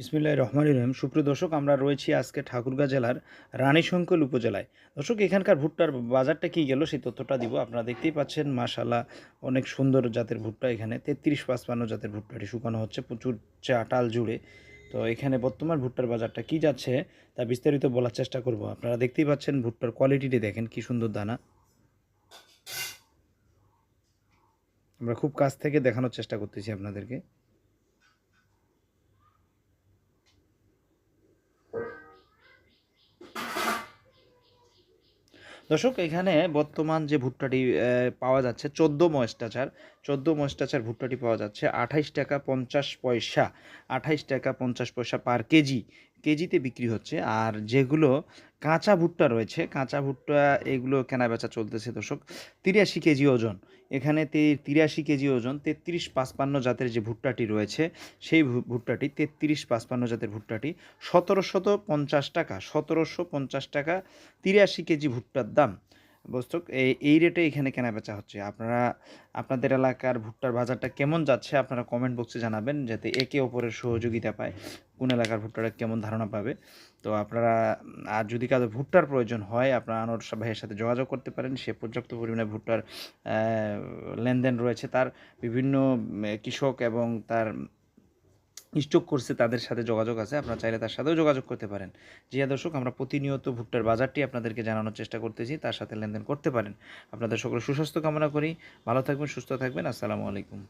বিসমিল্লাহ রহমান রহিম। সুপ্রিয় দর্শক, আমরা রয়েছি আজকে ঠাকুরগাঁ জেলার রানীশঙ্কল উপজেলায়। দর্শক, এখানকার ভুট্টার বাজারটা কী গেল সেই তথ্যটা দিব। আপনারা দেখতেই পাচ্ছেন মাশাল্লাহ অনেক সুন্দর জাতের ভুট্টা এখানে। তেত্রিশ পাঁচপান্ন জাতের ভুট্টাটি শুকানো হচ্ছে, প্রচুর চাটাল জুড়ে। তো এখানে বর্তমান ভুট্টার বাজারটা কী যাচ্ছে তা বিস্তারিত বলার চেষ্টা করব। আপনারা দেখতেই পাচ্ছেন ভুট্টার কোয়ালিটিটি দেখেন, কী সুন্দর দানা। আমরা খুব কাছ থেকে দেখানোর চেষ্টা করতেছি আপনাদেরকে। দর্শক, এখানে বর্তমান যে ভুট্টাটি পাওয়া যাচ্ছে চোদ্দ ময়েস্টাচার চোদ্দ ময়েস্টাচার ভুট্টাটি পাওয়া যাচ্ছে আঠাইশ টাকা পঞ্চাশ পয়সা, আঠাইশ টাকা পঞ্চাশ পয়সা পার কেজি। কেজিতে বিক্রি হচ্ছে। আর যেগুলো কাঁচা ভুট্টা রয়েছে, কাঁচা ভুট্টা এগুলো কেনা বেচা চলতেছে দর্শক, তিরাশি কেজি ওজন। এখানে তিরাশি কেজি ওজন, তেত্রিশ পাঁচপান্ন জাতের যে ভুট্টাটি রয়েছে, সেই ভুট্টাটি, তেত্রিশ পাঁচপান্ন জাতের ভুট্টাটি, সতেরোশত পঞ্চাশ টাকা, সতেরোশো পঞ্চাশ টাকা, তিরাশি কেজি ভুট্টার দাম। বস্তক এই এই রেটে এখানে কেনা বেচা হচ্ছে। আপনারা, আপনাদের এলাকার ভুট্টার বাজারটা কেমন যাচ্ছে আপনারা কমেন্ট বক্সে জানাবেন, যাতে একে অপরের সহযোগিতা পায়, কোন এলাকার ভুট্টাটা কেমন ধারণা পাবে। তো আপনারা, আর যদি কারও ভুট্টার প্রয়োজন হয়, আপনারা আনোর ভাইয়ের সাথে যোগাযোগ করতে পারেন। সে পর্যাপ্ত পরিমাণে ভুট্টার লেনদেন রয়েছে। তার বিভিন্ন কৃষক এবং তার স্টক করছে তাদের সাথে যোগাযোগ আছে, আপনারা চাইলে তার সাথেও যোগাযোগ করতে পারেন। জিয়া দর্শক, আমরা প্রতিনিয়ত ভুট্টার বাজারটি আপনাদেরকে জানানোর চেষ্টা করতেছি, তার সাথে লেনদেন করতে পারেন। আপনাদের সকলে সুস্বাস্থ্য কামনা করি, ভালো থাকবেন, সুস্থ থাকবেন, আসসালামু আলাইকুম।